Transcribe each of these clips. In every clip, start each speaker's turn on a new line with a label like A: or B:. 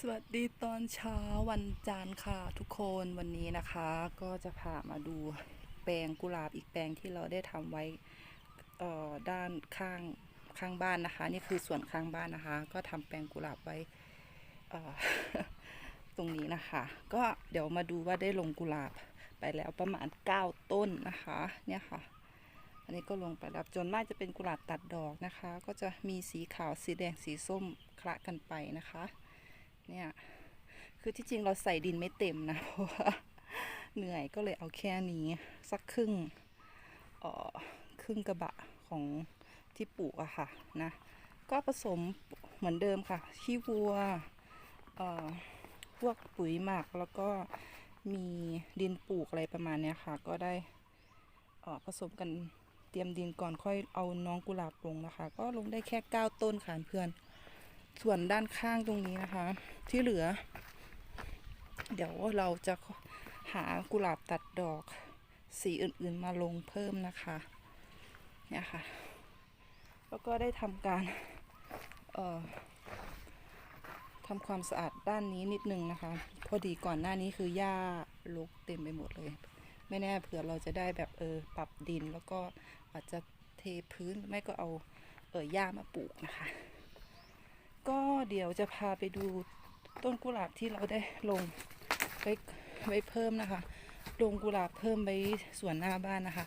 A: สวัสดีตอนเช้าวันจันทร์ค่ะทุกคนวันนี้นะคะ ก็จะพามาดูแปลงกุหลาบอีกแปลงที่เราได้ทำไว้เอ่อด้านข้างข้างบ้านนะคะ นี่คือส่วนข้างบ้านนะคะ ก็ทำแปลงกุหลาบไว้เอ่อตรงนี้นะคะ ก็เดี๋ยวมาดูว่าได้ลงกุหลาบไปแล้วประมาณ 9 ต้นนะคะ เนี่ยค่ะ อันนี้ก็ลงไปแล้วจนมากจะเป็นกุหลาบตัดดอกนะคะ ก็จะมีสีขาวสีแดงสีส้มคละกันไปนะคะ เนี่ยคือที่จริงเราใส่ดินไม่เต็มนะเพราะว่าเหนื่อยก็เลยเอาแค่นี้สักครึ่งออครึ่งกระบะของที่ปลูกอะค่ะนะก็ผสมเหมือนเดิมค่ะขี้วัวพวกปุ๋ยหมักแล้วก็มีดินปลูกอะไรประมาณเนี้ยค่ะ ก็ได้ออผสมกันเตรียมดินก่อนค่อยเอาน้องกุหลาบลงนะคะ ก็ลงได้แค่ 9 ต้นค่ะเพื่อน ส่วนด้านข้างตรงนี้นะคะ ที่เหลือ เดี๋ยวเราจะหากุหลาบตัดดอก สีอื่นๆมาลงเพิ่มนะคะ เนี่ยค่ะ แล้วก็ได้ทำการเอ่อทำความสะอาดด้านนี้นิดนึงนะคะ พอดีก่อนหน้านี้คือหญ้ารกเต็มไปหมดเลย ไม่แน่เผื่อเราจะได้แบบเออปรับดินแล้วก็อาจจะเทพื้นไม่ก็เอาเออหญ้ามาปลูกนะคะ เดี๋ยวจะพาไปดูต้นกุหลาบที่เราได้ลงไว้ไว้เพิ่มนะคะ ลงกุหลาบเพิ่มไว้สวนหน้าบ้านนะคะ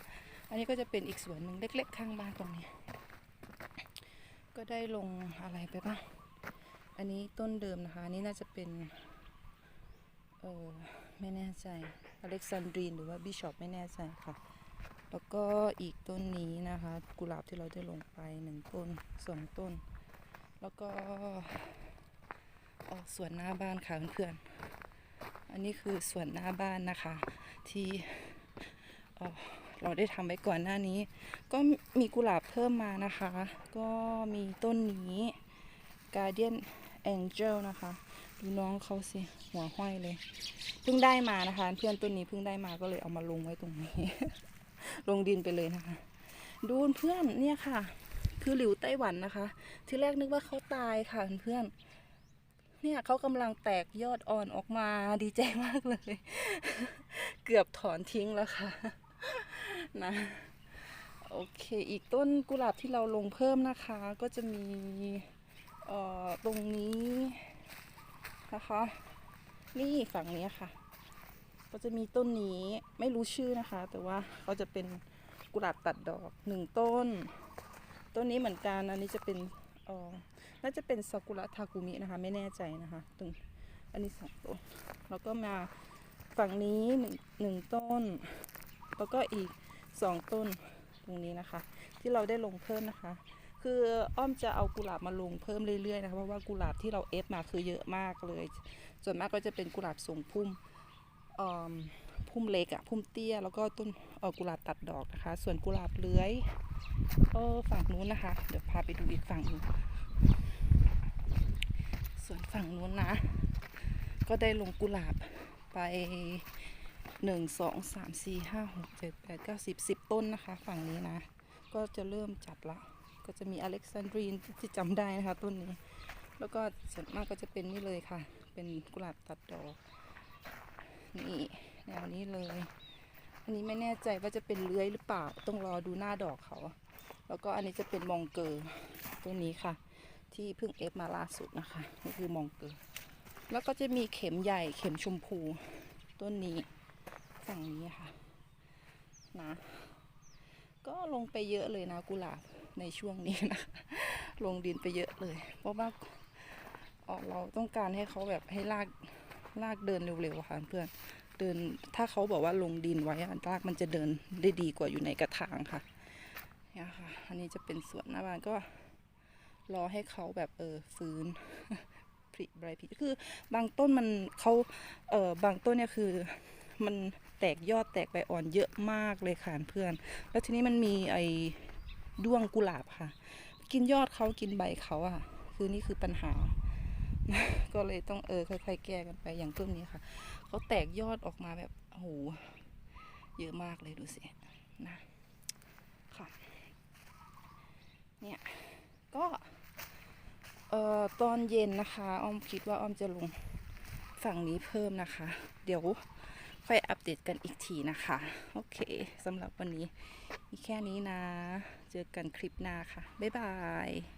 A: อันนี้ก็จะเป็นอีกสวนหนึ่งเล็ก ๆ ข้างบ้านตรงนี้ ก็ได้ลงอะไรไปบ้าง อันนี้ต้นเดิมนะคะ อันนี้น่าจะเป็นเออไม่แน่ใจ อเล็กซานดรีนหรือว่าบิชอปไม่แน่ใจค่ะ แล้วก็อีกต้นนี้นะคะ กุหลาบที่เราได้ลงไปหนึ่งต้นสองต้น แล้วก็ออกสวนหน้าบ้านค่ะเพื่อนๆ อันนี้คือสวนหน้าบ้านนะคะ ที่เอ่อเราได้ทำไว้ก่อนหน้านี้ ก็มีกุหลาบเพิ่มมานะคะ ก็มีต้นนี้ Guardian Angel นะคะ ดูน้องเขาสิ หัวห้อยเลย เพิ่งได้มานะคะ เพื่อนต้นนี้เพิ่งได้มาก็เลยเอามาลงไว้ตรงนี้ ลงดินไปเลยนะคะ ดูเพื่อนเนี่ยค่ะ คือหลิวไต้หวันนะคะ ที่แรกนึกว่าเขาตายค่ะเพื่อนเนี่ยเขากำลังแตกยอดอ่อนออกมาดีใจมากเลย เกือบถอนทิ้งแล้วค่ะ นะโอเค อีกต้นกุหลาบที่เราลงเพิ่มนะคะ ก็จะมีตรงนี้นะคะ นี่ฝั่งนี้ค่ะ ก็จะมีต้นนี้ไม่รู้ชื่อนะคะ แต่ว่าเขาจะเป็นกุหลาบตัดดอกหนึ่งต้น ต้นนี้เหมือนกันอันนี้จะเป็นออน่าจะเป็นซากุระทากุมินะคะ ไม่แน่ใจนะคะตรงอันนี้สองต้นแล้วก็มาฝั่งนี้หนึ่งหนึ่งต้น แล้วก็อีกสองต้นตรงนี้นะคะ ที่เราได้ลงเพิ่มนะคะ คืออ้อมจะเอากุหลาบมาลงเพิ่มเรื่อยๆนะคะเพราะว่ากุหลาบที่เราเอฟมาคือเยอะมากเลย ส่วนมากก็จะเป็นกุหลาบทรงพุ่ม พุ่มเล็กอะพุ่มเตี้ย แล้วก็ต้นกุหลาบตัดดอกนะคะ ส่วนกุหลาบเลื้อยเออฝั่งนู้นนะคะ เดี๋ยวพาไปดูอีกฝั่งหนึงส่วนฝั่งนู้นนะ ก็ได้ลงกุหลาบไปหนึ่งสองสามสี่ห้าหกเจ็ดแปดเก้าสิบสิบต้นนะคะ ฝั่งนี้นะ ก็จะเริ่มจัดละ ก็จะมีอเล็กซานดรีนที่จำได้นะคะ ต้นนี้ แล้วก็ส่วนมากก็จะเป็นนี่เลยค่ะ เป็นกุหลาบตัดดอก นี่แนวนี้เลย อันนี้ไม่แน่ใจว่าจะเป็นเลื้อยหรือเปล่า ต้องรอดูหน้าดอกเขา แล้วก็อันนี้จะเป็นมองเกอร์ตัวนี้ค่ะ ที่เพิ่งเอฟมาล่าสุดนะคะนี่คือมองเกอร์แล้วก็จะมีเข็มใหญ่เข็มชมพู ต้นนี้ฝั่งนี้ค่ะ นะ ก็ลงไปเยอะเลยนะกุหลาบในช่วงนี้นะ ลงดินไปเยอะเลย เพราะว่าเราต้องการให้เขาแบบให้ลาก ลากเดินเร็วๆค่ะเพื่อนเดินถ้าเขาบอกว่าลงดินไว้อะลากมันจะเดินได้ดีกว่าอยู่ในกระถางค่ะเนี่ยค่ะ อันนี้จะเป็นสวนหน้าบ้านก็รอให้เขาแบบเออฟื้นผลิใบผลิคือบางต้นมันเขาเออบางต้นเนี่ยคือมันแตกยอดแตกใบอ่อนเยอะมากเลยค่ะเพื่อน แล้วทีนี้มันมีไอ้ด้วงกุหลาบค่ะ กินยอดเขากินใบเขาอะ คือนี่คือปัญหา ก็เลยต้องเออค่อยๆ แก้กันไปอย่างต้นนี้ค่ะเขาแตกยอดออกมาแบบโอ้โหเยอะมากเลยดูสินะค่ะเนี่ยก็เอ่อตอนเย็นนะคะอ้อมคิดว่าอ้อมจะลงฝั่งนี้เพิ่มนะคะ เดี๋ยวค่อยอัปเดตกันอีกทีนะคะ โอเคสำหรับวันนี้มีแค่นี้นะ เจอกันคลิปหน้าค่ะ บ๊ายบาย